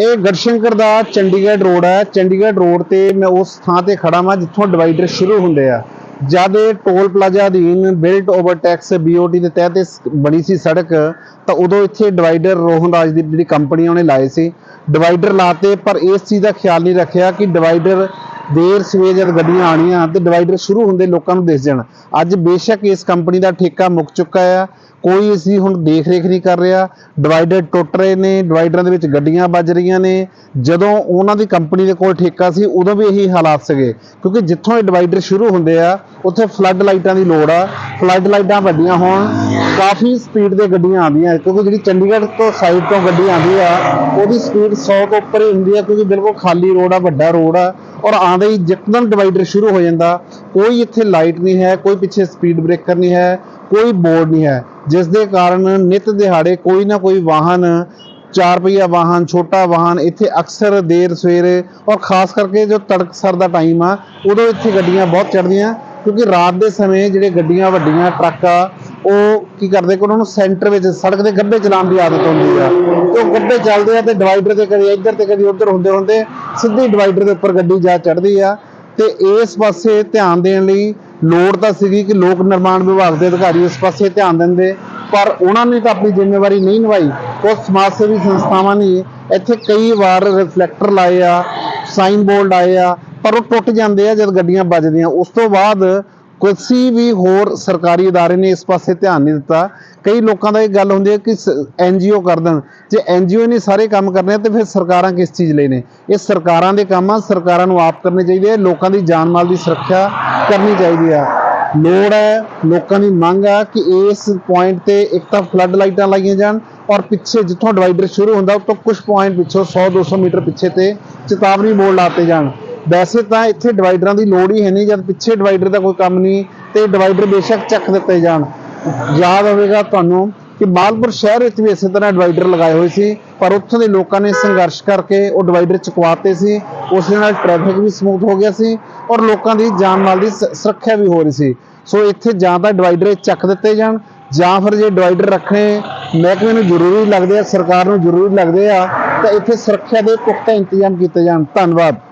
ਇਹ ਗੜਸ਼ੰਕਰ ਦਾ ਚੰਡੀਗੜ੍ਹ ਰੋਡ ਹੈ। ਚੰਡੀਗੜ੍ਹ ਰੋਡ ਤੇ ਮੈਂ ਉਸ ਥਾਂ ਤੇ ਖੜਾ ਹਾਂ ਜਿੱਥੋਂ ਡਿਵਾਈਡਰ ਸ਼ੁਰੂ ਹੁੰਦੇ ਆ। ਜਦ ਇਹ ਟੋਲ ਪਲਾਜ਼ਾ ਅਧੀਨ ਬਿਲਟ ਓਵਰ ਟੈਕਸ ਬੀਓਟੀ ਦੇ ਤਹਿਤ ਬਣੀ ਸੀ ਸੜਕ, ਤਾਂ ਉਦੋਂ ਇੱਥੇ ਡਿਵਾਈਡਰ ਰੋਹਨ ਰਾਜ ਦੀ ਜਿਹੜੀ ਕੰਪਨੀ ਉਹਨੇ ਲਾਏ ਸੀ। ਡਿਵਾਈਡਰ ਲਾਤੇ, ਪਰ ਇਸ ਚੀਜ਼ ਦਾ ਖਿਆਲ ਨਹੀਂ ਰੱਖਿਆ ਕਿ ਡਿਵਾਈਡਰ ਦੇਰ ਸਵੇਰ ਜਦ ਗੱਡੀਆਂ ਆਣੀਆਂ ਤੇ ਡਿਵਾਈਡਰ ਸ਼ੁਰੂ ਹੁੰਦੇ ਲੋਕਾਂ ਨੂੰ ਦਿਸ ਜਾਣ। ਅੱਜ ਬੇਸ਼ੱਕ ਇਸ ਕੰਪਨੀ ਦਾ ਠੇਕਾ ਮੁੱਕ ਚੁੱਕਾ ਆ। ਕੋਈ ਇਸ ਦੀ ਹੁਣ ਦੇਖ ਰੇਖ ਨਹੀਂ ਕਰ ਰਿਹਾ। ਡਿਵਾਈਡਰ ਟੁੱਟ ਰਹੇ ਨੇ ਡਿਵਾਈਡਰਾਂ ਦੇ ਵਿੱਚ ਗੱਡੀਆਂ ਵੱਜ ਰਹੀਆਂ ਨੇ। ਜਦੋਂ ਉਹਨਾਂ ਦੀ ਕੰਪਨੀ ਦੇ ਕੋਲ ਠੇਕਾ ਸੀ, ਉਦੋਂ ਵੀ ਇਹੀ ਹਾਲਾਤ ਸੀਗੇ। ਕਿਉਂਕਿ ਜਿੱਥੋਂ ਇਹ ਡਿਵਾਈਡਰ ਸ਼ੁਰੂ ਹੁੰਦੇ ਆ, ਉੱਥੇ ਫਲੱਡ ਲਾਈਟਾਂ ਦੀ ਲੋੜ ਆ। ਫਲੱਡ ਲਾਈਟਾਂ ਵੱਡੀਆਂ ਹੋਣ ਕਾਫੀ ਸਪੀਡ ਦੇ ਗੱਡੀਆਂ ਆਉਂਦੀਆਂ, ਕਿਉਂਕਿ ਜਿਹੜੀ ਚੰਡੀਗੜ੍ਹ ਤੋਂ ਸਾਈਡ ਤੋਂ ਗੱਡੀ ਆਉਂਦੀ ਆ, ਉਹਦੀ ਸਪੀਡ 100 ਤੋਂ ਉੱਪਰ ਹੀ ਹੁੰਦੀ ਆ, ਕਿਉਂਕਿ ਬਿਲਕੁਲ ਖਾਲੀ ਰੋਡ ਆ, ਵੱਡਾ ਰੋਡ ਆ, ਔਰ ਆਉਂਦੇ ਹੀ ਜਕਦਮ ਡਿਵਾਈਡਰ ਸ਼ੁਰੂ ਹੋ ਜਾਂਦਾ। ਕੋਈ ਇੱਥੇ ਲਾਈਟ ਨਹੀਂ ਹੈ, ਕੋਈ ਪਿੱਛੇ ਸਪੀਡ ਬ੍ਰੇਕਰ ਨਹੀਂ ਹੈ, ਕੋਈ ਬੋਰਡ ਨਹੀਂ ਹੈ। ਜਿਸ ਦੇ ਕਾਰਨ ਨਿਤ ਦਿਹਾੜੇ ਕੋਈ ਨਾ ਕੋਈ ਵਾਹਨ, ਚਾਰ ਪਹੀਆ ਵਾਹਨ, ਛੋਟਾ ਵਾਹਨ ਇੱਥੇ ਅਕਸਰ ਦੇਰ ਸਵੇਰੇ, ਔਰ ਖਾਸ ਕਰਕੇ ਜੋ ਤੜਕਸਰ ਦਾ ਟਾਈਮ ਆ, ਉਦੋਂ ਇੱਥੇ ਗੱਡੀਆਂ ਬਹੁਤ ਚੜ੍ਹਦੀਆਂ, ਕਿਉਂਕਿ ਰਾਤ ਦੇ ਸਮੇਂ ਜਿਹੜੇ ਗੱਡੀਆਂ ਵੱਡੀਆਂ, ਟਰੱਕ ਆ ਉਹ ਕੀ ਕਰਦੇ ਕਿ ਉਹਨਾਂ ਨੂੰ ਸੈਂਟਰ ਵਿੱਚ, ਸੜਕ ਦੇ ਗੱਭੇ ਚਲਾਉਣ ਦੀ ਆਦਤ ਹੁੰਦੀ ਆ। ਤੇ ਉਹ ਗੱਭੇ ਚੱਲਦੇ ਆ ਤੇ ਡਿਵਾਈਡਰ ਤੇ ਕਦੇ ਇੱਧਰ ਤੇ ਕਦੇ ਉੱਧਰ ਹੁੰਦੇ ਹੁੰਦੇ ਸਿੱਧੀ ਡਿਵਾਈਡਰ ਦੇ ਉੱਪਰ ਗੱਡੀ ਜਾ ਚੜ੍ਹਦੀ ਆ ਤੇ ਇਸ ਪਾਸੇ ਧਿਆਨ ਦੇਣ ਲਈ ਲੋੜ ਤਾਂ ਸੀਗੀ ਕਿ ਲੋਕ ਨਿਰਮਾਣ ਵਿਭਾਗ ਦੇ ਅਧਿਕਾਰੀ ਇਸ ਪਾਸੇ ਧਿਆਨ ਦਿੰਦੇ, ਪਰ ਉਹਨਾਂ ਨੇ ਤਾਂ ਆਪਣੀ ਜ਼ਿੰਮੇਵਾਰੀ ਨਹੀਂ ਨਿਭਾਈ। ਉਹ ਸਮਾਜ ਸੇਵੀ ਸੰਸਥਾਵਾਂ ਨੇ ਇੱਥੇ ਕਈ ਵਾਰ ਰਿਫਲੈਕਟਰ ਲਾਏ ਆ ਸਾਈਨ ਬੋਰਡ ਆਏ ਆ, ਪਰ ਉਹ ਟੁੱਟ ਜਾਂਦੇ ਆ ਜਦ ਗੱਡੀਆਂ ਵੱਜਦੀਆਂ। ਉਸ ਤੋਂ ਬਾਅਦ ਕਿਸੇ ਵੀ ਹੋਰ ਸਰਕਾਰੀ ادارے ਨੇ ਇਸ ਪਾਸੇ ਧਿਆਨ ਨਹੀਂ ਦਿੱਤਾ ਕਈ ਲੋਕਾਂ ਦਾ ਇਹ ਗੱਲ ਹੁੰਦੀ ਹੈ ਕਿ ਐਨਜੀਓ ਕਰ ਦੇਣ ਜੇ ਐਨਜੀਓ ਨੇ ਸਾਰੇ ਕੰਮ ਕਰਨੇ ਆ ਤੇ ਫਿਰ ਸਰਕਾਰਾਂ ਕਿਸ ਚੀਜ਼ ਲਈ ਨੇ ਇਹ ਸਰਕਾਰਾਂ ਦੇ ਕੰਮ ਆ ਸਰਕਾਰਾਂ ਨੂੰ ਆਪ ਕਰਨੇ ਚਾਹੀਦੇ ਆ ਲੋਕਾਂ ਦੀ ਜਾਨ ਮਾਲ ਦੀ ਸੁਰੱਖਿਆ ਕਰਨੀ ਚਾਹੀਦੀ ਆ ਲੋੜ ਹੈ ਲੋਕਾਂ ਦੀ ਮੰਗ ਆ ਕਿ ਇਸ ਪੁਆਇੰਟ ਤੇ ਇੱਕ ਤਾਂ ਫਲੱਡ ਲਾਈਟਾਂ ਲਾਈਆਂ ਜਾਣ ਔਰ ਪਿੱਛੇ ਜਿੱਥੋਂ ਡਿਵਾਈਡਰ ਸ਼ੁਰੂ ਹੁੰਦਾ ਉਸ ਤੋਂ ਕੁਝ ਪੁਆਇੰਟ ਪਿੱਛੋਂ 100 200 ਮੀਟਰ ਪਿੱਛੇ ਤੇ ਚੇਤਾਵਨੀ ਬੋਰਡ ਲਾਤੇ ਜਾਣ ਵੈਸੇ ਤਾਂ ਇੱਥੇ ਡਿਵਾਈਡਰਾਂ ਦੀ ਲੋੜ ਹੀ ਹੈ ਨਹੀਂ, ਜਦ ਪਿੱਛੇ ਡਿਵਾਈਡਰ ਦਾ ਕੋਈ ਕੰਮ ਨਹੀਂ, ਤੇ ਡਿਵਾਈਡਰ ਬੇਸ਼ੱਕ ਚੱਕ ਦਿੱਤੇ ਜਾਣ। ਯਾਦ ਹੋਵੇਗਾ ਤੁਹਾਨੂੰ ਕਿ ਮਾਲਪੁਰ ਸ਼ਹਿਰ ਵਿੱਚ ਵੀ ਇਸੇ ਤਰ੍ਹਾਂ ਡਿਵਾਈਡਰ ਲਗਾਏ ਹੋਏ ਸੀ, ਪਰ ਉੱਥੋਂ ਦੇ ਲੋਕਾਂ ਨੇ ਸੰਘਰਸ਼ ਕਰਕੇ ਉਹ ਡਿਵਾਈਡਰ ਚੁਕਵਾਤੇ ਸੀ, ਉਸ ਦੇ ਨਾਲ ਟ੍ਰੈਫਿਕ ਵੀ ਸਮੂਥ ਹੋ ਗਿਆ ਸੀ, ਔਰ ਲੋਕਾਂ ਦੀ ਜਾਨ ਮਾਲ ਦੀ ਸੁਰੱਖਿਆ ਵੀ ਹੋ ਰਹੀ ਸੀ। ਸੋ ਇੱਥੇ ਜਾਂ ਤਾਂ ਡਿਵਾਈਡਰ ਚੱਕ ਦਿੱਤੇ ਜਾਣ, ਜਾਂ ਫਿਰ ਜੇ ਡਿਵਾਈਡਰ ਰੱਖਣੇ, ਮਹਿਕਮੇ ਨੂੰ ਜ਼ਰੂਰੀ ਲੱਗਦੇ ਆ, ਸਰਕਾਰ ਨੂੰ ਜ਼ਰੂਰੀ ਲੱਗਦੇ ਆ, ਤਾਂ ਇੱਥੇ ਸੁਰੱਖਿਆ ਦੇ ਪੁਖਤਾ ਇੰਤਜ਼ਾਮ ਕੀਤੇ ਜਾਣ। ਧੰਨਵਾਦ।